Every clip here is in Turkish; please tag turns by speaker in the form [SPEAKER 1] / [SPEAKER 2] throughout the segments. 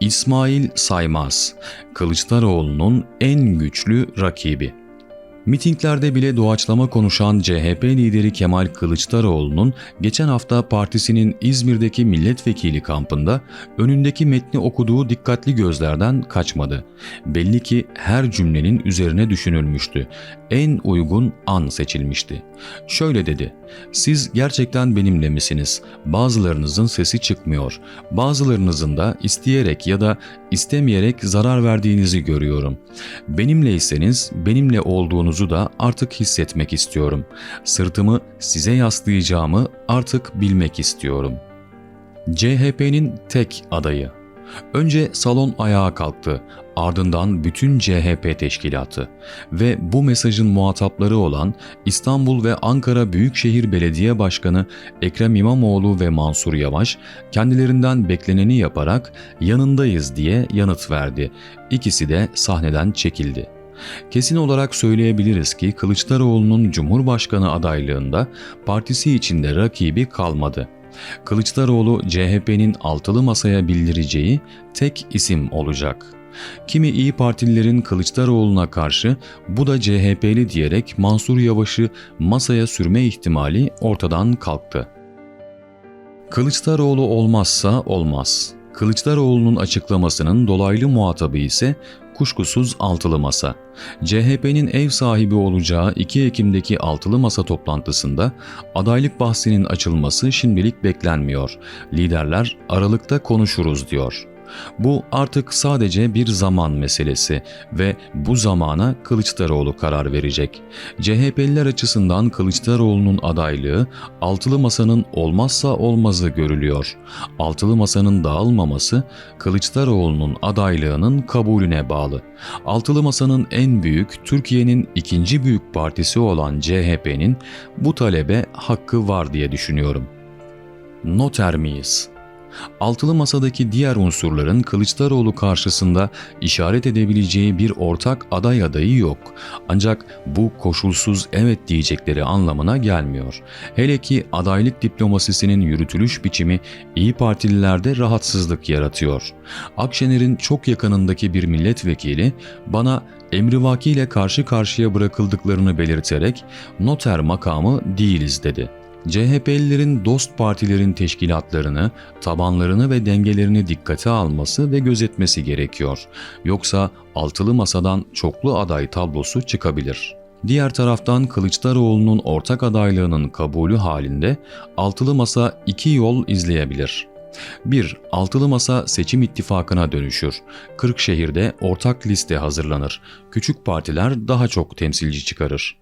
[SPEAKER 1] İsmail Saymaz, Kılıçdaroğlu'nun en güçlü rakibi. Mitinglerde bile doğaçlama konuşan CHP lideri Kemal Kılıçdaroğlu'nun geçen hafta partisinin İzmir'deki milletvekili kampında önündeki metni okuduğu dikkatli gözlerden kaçmadı. Belli ki her cümlenin üzerine düşünülmüştü. En uygun an seçilmişti. Şöyle dedi, siz gerçekten benimle misiniz? Bazılarınızın sesi çıkmıyor. Bazılarınızın da isteyerek ya da istemeyerek zarar verdiğinizi görüyorum. Benimleyseniz benimle olduğunuzu da artık hissetmek istiyorum. Sırtımı size yaslayacağımı artık bilmek istiyorum. CHP'nin tek adayı Önce salon ayağa kalktı, ardından bütün CHP teşkilatı ve bu mesajın muhatapları olan İstanbul ve Ankara Büyükşehir Belediye Başkanı Ekrem İmamoğlu ve Mansur Yavaş kendilerinden bekleneni yaparak yanındayız diye yanıt verdi. İkisi de sahneden çekildi. Kesin olarak söyleyebiliriz ki Kılıçdaroğlu'nun Cumhurbaşkanı adaylığında partisi içinde rakibi kalmadı. Kılıçdaroğlu CHP'nin altılı masaya bildireceği tek isim olacak. Kimi İyi Partililerin Kılıçdaroğlu'na karşı bu da CHP'li diyerek Mansur Yavaş'ı masaya sürme ihtimali ortadan kalktı. Kılıçdaroğlu olmazsa olmaz. Kılıçdaroğlu'nun açıklamasının dolaylı muhatabı ise kuşkusuz altılı masa. CHP'nin ev sahibi olacağı 2 Ekim'deki altılı masa toplantısında adaylık bahsinin açılması şimdilik beklenmiyor. Liderler Aralık'ta konuşuruz diyor. Bu artık sadece bir zaman meselesi ve bu zamana Kılıçdaroğlu karar verecek. CHP'liler açısından Kılıçdaroğlu'nun adaylığı altılı masanın olmazsa olmazı görülüyor. Altılı masanın dağılmaması Kılıçdaroğlu'nun adaylığının kabulüne bağlı. Altılı masanın en büyük, Türkiye'nin ikinci büyük partisi olan CHP'nin bu talebe hakkı var diye düşünüyorum. Noter miyiz? Altılı masadaki diğer unsurların Kılıçdaroğlu karşısında işaret edebileceği bir ortak aday adayı yok. Ancak bu koşulsuz evet diyecekleri anlamına gelmiyor. Hele ki adaylık diplomasisinin yürütülüş biçimi İyi Partililerde rahatsızlık yaratıyor. Akşener'in çok yakınındaki bir milletvekili bana emrivaki ile karşı karşıya bırakıldıklarını belirterek noter makamı değiliz dedi. CHP'lilerin dost partilerin teşkilatlarını, tabanlarını ve dengelerini dikkate alması ve gözetmesi gerekiyor. Yoksa altılı masadan çoklu aday tablosu çıkabilir. Diğer taraftan Kılıçdaroğlu'nun ortak adaylığının kabulü halinde altılı masa iki yol izleyebilir. 1. Altılı Masa seçim ittifakına dönüşür. Kırkşehir'de ortak liste hazırlanır. Küçük partiler daha çok temsilci çıkarır.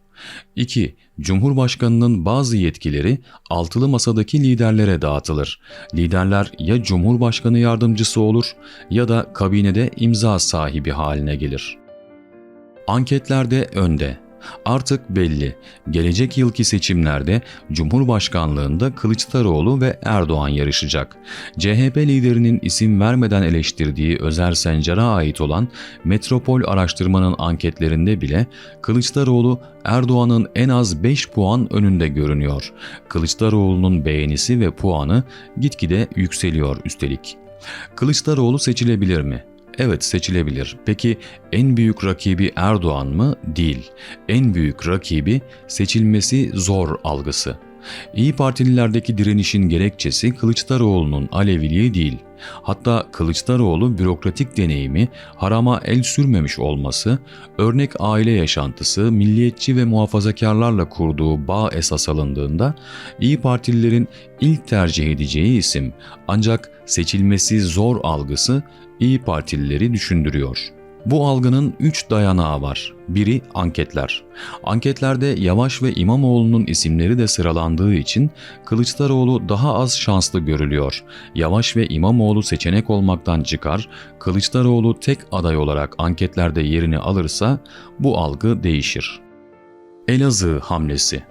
[SPEAKER 1] 2. Cumhurbaşkanının bazı yetkileri altılı masadaki liderlere dağıtılır. Liderler ya Cumhurbaşkanı yardımcısı olur ya da kabinede imza sahibi haline gelir. Anketlerde önde Artık belli. Gelecek yılki seçimlerde Cumhurbaşkanlığında Kılıçdaroğlu ve Erdoğan yarışacak. CHP liderinin isim vermeden eleştirdiği Özer Sencer'e ait olan Metropol araştırmanın anketlerinde bile Kılıçdaroğlu Erdoğan'ın en az 5 puan önünde görünüyor. Kılıçdaroğlu'nun beğenisi ve puanı gitgide yükseliyor üstelik. Kılıçdaroğlu seçilebilir mi? Evet seçilebilir. Peki en büyük rakibi Erdoğan mı? Değil. En büyük rakibi seçilmesi zor algısı. İyi Partililerdeki direnişin gerekçesi Kılıçdaroğlu'nun Aleviliği değil. Hatta Kılıçdaroğlu bürokratik deneyimi, harama el sürmemiş olması, örnek aile yaşantısı, milliyetçi ve muhafazakarlarla kurduğu bağ esas alındığında İyi Partililerin ilk tercih edeceği isim ancak seçilmesi zor algısı İyi Partilileri düşündürüyor. Bu algının 3 dayanağı var. Biri anketler. Anketlerde Yavaş ve İmamoğlu'nun isimleri de sıralandığı için Kılıçdaroğlu daha az şanslı görülüyor. Yavaş ve İmamoğlu seçenek olmaktan çıkar, Kılıçdaroğlu tek aday olarak anketlerde yerini alırsa bu algı değişir. Elazığ hamlesi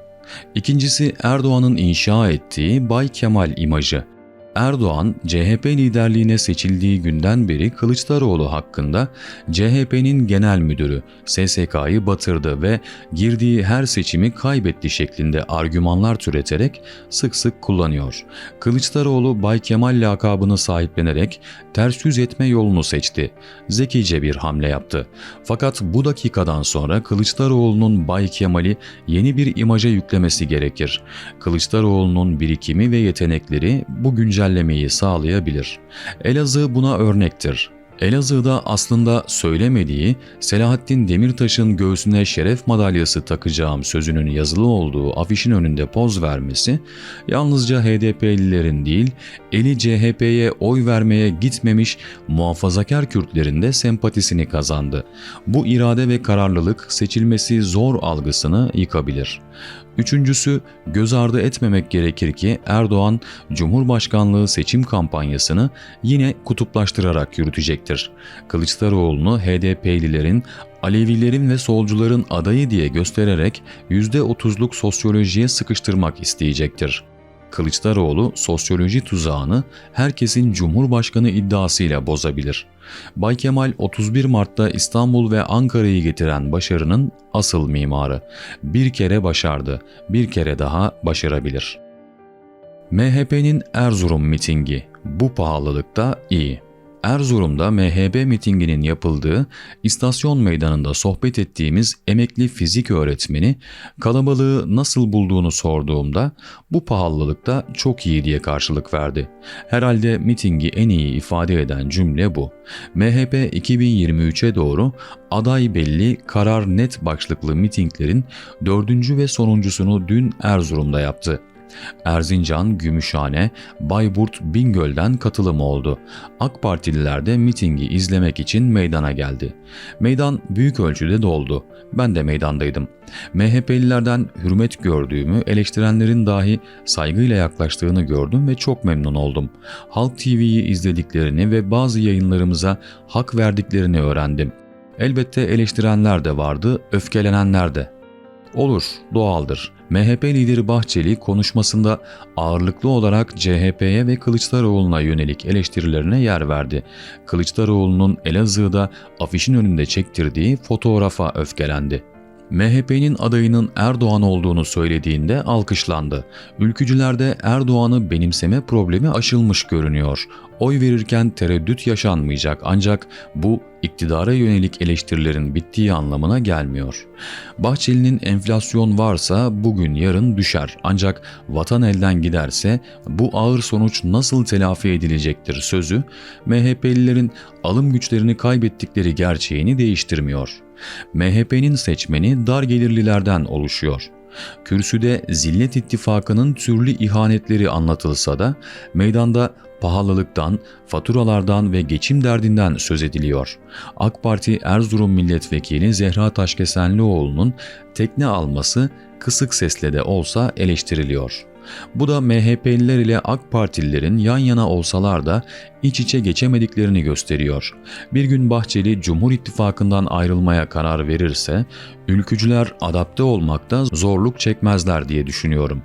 [SPEAKER 1] İkincisi Erdoğan'ın inşa ettiği Bay Kemal imajı. Erdoğan, CHP liderliğine seçildiği günden beri Kılıçdaroğlu hakkında CHP'nin genel müdürü SSK'yı batırdı ve girdiği her seçimi kaybetti şeklinde argümanlar türeterek sık sık kullanıyor. Kılıçdaroğlu Bay Kemal lakabını sahiplenerek ters yüz etme yolunu seçti. Zekice bir hamle yaptı. Fakat bu dakikadan sonra Kılıçdaroğlu'nun Bay Kemal'i yeni bir imaja yüklemesi gerekir. Kılıçdaroğlu'nun birikimi ve yetenekleri bu güncellemeyi sağlayabilir. Elazığ buna örnektir. Elazığ'da aslında söylemediği Selahattin Demirtaş'ın göğsüne şeref madalyası takacağım sözünün yazılı olduğu afişin önünde poz vermesi yalnızca HDP'lilerin değil eli CHP'ye oy vermeye gitmemiş muhafazakar Kürtlerin de sempatisini kazandı. Bu irade ve kararlılık seçilmesi zor algısını yıkabilir. Üçüncüsü göz ardı etmemek gerekir ki Erdoğan Cumhurbaşkanlığı seçim kampanyasını yine kutuplaştırarak yürütecektir. Kılıçdaroğlu'nu HDP'lilerin, Alevilerin ve solcuların adayı diye göstererek %30'luk sosyolojiye sıkıştırmak isteyecektir. Kılıçdaroğlu sosyoloji tuzağını herkesin Cumhurbaşkanı iddiasıyla bozabilir. Bay Kemal 31 Mart'ta İstanbul ve Ankara'yı getiren başarının asıl mimarı. Bir kere başardı, bir kere daha başarabilir. MHP'nin Erzurum mitingi bu pahalılıkta iyi. Erzurum'da MHP mitinginin yapıldığı istasyon meydanında sohbet ettiğimiz emekli fizik öğretmeni kalabalığı nasıl bulduğunu sorduğumda bu pahalılıkta çok iyi diye karşılık verdi. Herhalde mitingi en iyi ifade eden cümle bu. MHP 2023'e doğru aday belli karar net başlıklı mitinglerin dördüncü ve sonuncusunu dün Erzurum'da yaptı. Erzincan, Gümüşhane, Bayburt, Bingöl'den katılım oldu. AK Partililer de mitingi izlemek için meydana geldi. Meydan büyük ölçüde doldu. Ben de meydandaydım. MHP'lilerden hürmet gördüğümü, eleştirenlerin dahi saygıyla yaklaştığını gördüm ve çok memnun oldum. Halk TV'yi izlediklerini ve bazı yayınlarımıza hak verdiklerini öğrendim. Elbette eleştirenler de vardı, öfkelenenler de. Olur, doğaldır. MHP lideri Bahçeli konuşmasında ağırlıklı olarak CHP'ye ve Kılıçdaroğlu'na yönelik eleştirilerine yer verdi. Kılıçdaroğlu'nun Elazığ'da afişin önünde çektirdiği fotoğrafa öfkelendi. MHP'nin adayının Erdoğan olduğunu söylediğinde alkışlandı. Ülkücülerde Erdoğan'ı benimseme problemi aşılmış görünüyor. Oy verirken tereddüt yaşanmayacak ancak bu iktidara yönelik eleştirilerin bittiği anlamına gelmiyor. Bahçeli'nin enflasyon varsa bugün yarın düşer ancak vatan elden giderse bu ağır sonuç nasıl telafi edilecektir sözü MHP'lilerin alım güçlerini kaybettikleri gerçeğini değiştirmiyor. MHP'nin seçmeni dar gelirlilerden oluşuyor. Kürsüde Zillet İttifakı'nın türlü ihanetleri anlatılsa da meydanda pahalılıktan, faturalardan ve geçim derdinden söz ediliyor. AK Parti Erzurum Milletvekili Zehra Taşkesenlioğlu'nun tekne alması kısık sesle de olsa eleştiriliyor. Bu da MHP'liler ile AK Partililerin yan yana olsalar da iç içe geçemediklerini gösteriyor. Bir gün Bahçeli Cumhur İttifakı'ndan ayrılmaya karar verirse ülkücüler adapte olmakta zorluk çekmezler diye düşünüyorum.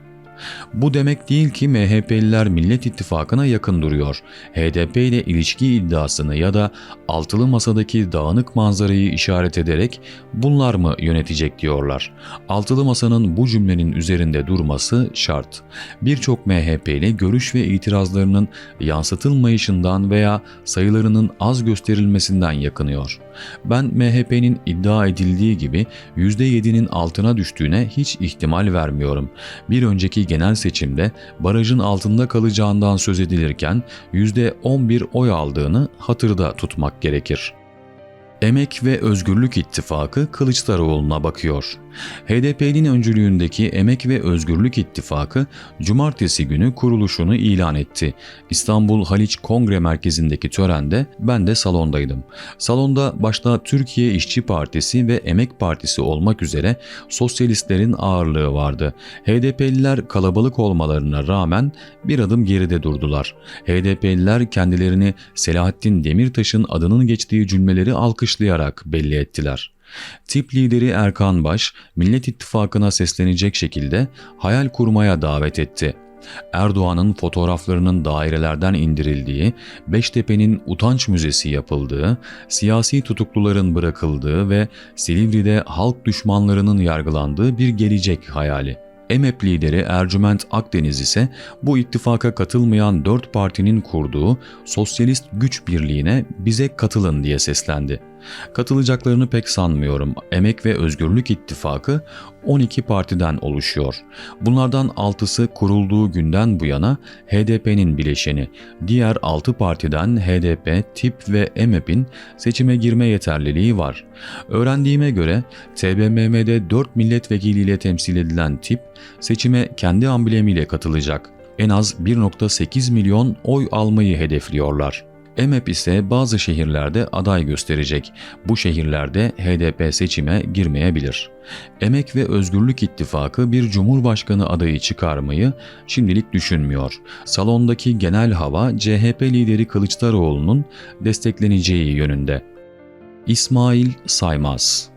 [SPEAKER 1] Bu demek değil ki MHP'liler Millet İttifakı'na yakın duruyor. HDP ile ilişki iddiasını ya da altılı masadaki dağınık manzarayı işaret ederek bunlar mı yönetecek diyorlar. Altılı masanın bu cümlenin üzerinde durması şart. Birçok MHP'li görüş ve itirazlarının yansıtılmayışından veya sayılarının az gösterilmesinden yakınıyor. Ben MHP'nin iddia edildiği gibi %7'nin altına düştüğüne hiç ihtimal vermiyorum. Bir önceki genel seçimde barajın altında kalacağından söz edilirken %11 oy aldığını hatırda tutmak gerekir. Emek ve Özgürlük İttifakı Kılıçdaroğlu'na bakıyor. HDP'nin öncülüğündeki Emek ve Özgürlük İttifakı cumartesi günü kuruluşunu ilan etti. İstanbul Haliç Kongre Merkezi'ndeki törende ben de salondaydım. Salonda başta Türkiye İşçi Partisi ve Emek Partisi olmak üzere sosyalistlerin ağırlığı vardı. HDP'liler kalabalık olmalarına rağmen bir adım geride durdular. HDP'liler kendilerini Selahattin Demirtaş'ın adının geçtiği cümleleri alkışlayarak belli ettiler. Tip lideri Erkan Baş, Millet İttifakı'na seslenecek şekilde hayal kurmaya davet etti. Erdoğan'ın fotoğraflarının dairelerden indirildiği, Beştepe'nin utanç müzesi yapıldığı, siyasi tutukluların bırakıldığı ve Silivri'de halk düşmanlarının yargılandığı bir gelecek hayali. EMEP lideri Ercüment Akdeniz ise bu ittifaka katılmayan dört partinin kurduğu Sosyalist Güç Birliği'ne bize katılın diye seslendi. Katılacaklarını pek sanmıyorum. Emek ve Özgürlük İttifakı 12 partiden oluşuyor. Bunlardan 6'sı kurulduğu günden bu yana HDP'nin bileşeni. Diğer 6 partiden HDP, TİP ve EMEP'in seçime girme yeterliliği var. Öğrendiğime göre TBMM'de 4 milletvekiliyle temsil edilen TİP seçime kendi amblemiyle katılacak. En az 1.8 milyon oy almayı hedefliyorlar. EMEP ise bazı şehirlerde aday gösterecek. Bu şehirlerde HDP seçime girmeyebilir. Emek ve Özgürlük İttifakı bir cumhurbaşkanı adayı çıkarmayı şimdilik düşünmüyor. Salondaki genel hava CHP lideri Kılıçdaroğlu'nun destekleneceği yönünde. İsmail Saymaz